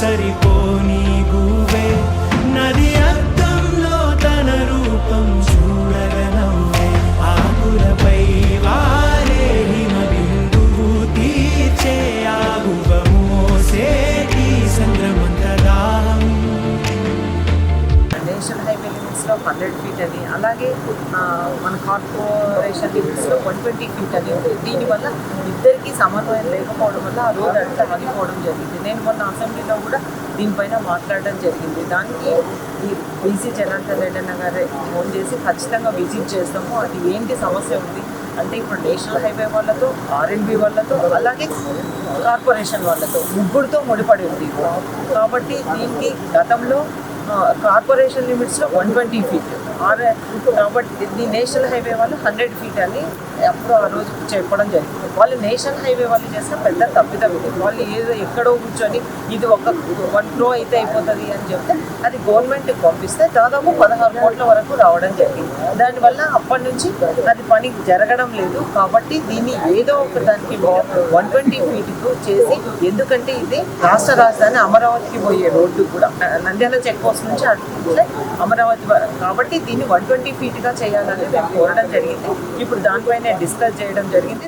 సరిపోని గువే Nadia hundred feet అని అలాగే మన కార్పొరేషన్ లిమిట్స్లో వన్ ట్వంటీ ఫీట్ అని ఉంది. దీనివల్ల ఇద్దరికీ సమన్వయం లేకపోవడం వల్ల ఆ రోడ్ అంతా ఆగిపోవడం జరిగింది. నేను మొన్న అసెంబ్లీలో కూడా దీనిపైన మాట్లాడడం జరిగింది. దానికి ఈ బీసీ జనార్దన్ రెడ్డి గారే ఫోన్ చేసి ఖచ్చితంగా విజిట్ చేస్తాము. అది ఏంటి సమస్య ఉంది? అంటే ఇప్పుడు నేషనల్ హైవే వాళ్ళతో ఆర్ఎండ్బి వాళ్ళతో అలాగే కార్పొరేషన్ వాళ్ళతో ముగ్గురితో ముడిపడి ఉంది. కాబట్టి దీనికి గతంలో కార్పొరేషన్ లిమిట్స్లో వన్ ట్వంటీ ఫీట్. ఆర్ కాబట్టి ది నేషనల్ హైవే వాళ్ళు హండ్రెడ్ ఫీట్ అని అప్పుడు ఆ రోజు చెప్పడం జరిగింది. వాళ్ళు నేషనల్ హైవే వాళ్ళు చేసిన పెద్ద తప్పిదం ఇది వాళ్ళు ఏదో ఎక్కడో కూర్చొని ఇది ఒక వన్ క్రో అయితే అయిపోతుంది అని చెప్తే అది గవర్నమెంట్కి పంపిస్తే దాదాపు పదహారు కోట్ల వరకు రావడం జరిగింది. దానివల్ల అప్పటి నుంచి అది పని జరగడం లేదు. కాబట్టి దీన్ని ఏదో ఒక దానికి వన్ ట్వంటీ ఫీట్కు చేసి ఎందుకంటే ఇది రాష్ట్ర రాజధాని అమరావతికి పోయే రోడ్డు కూడా. నంద్యాల చెక్ పోస్ట్ నుంచి అట్లే అమరావతి కాబట్టి దీన్ని వన్ ట్వంటీ ఫీట్గా చేయాలని మేము కోరడం జరిగింది. ఇప్పుడు దానిపైన డిస్కస్ చేయడం జరిగింది.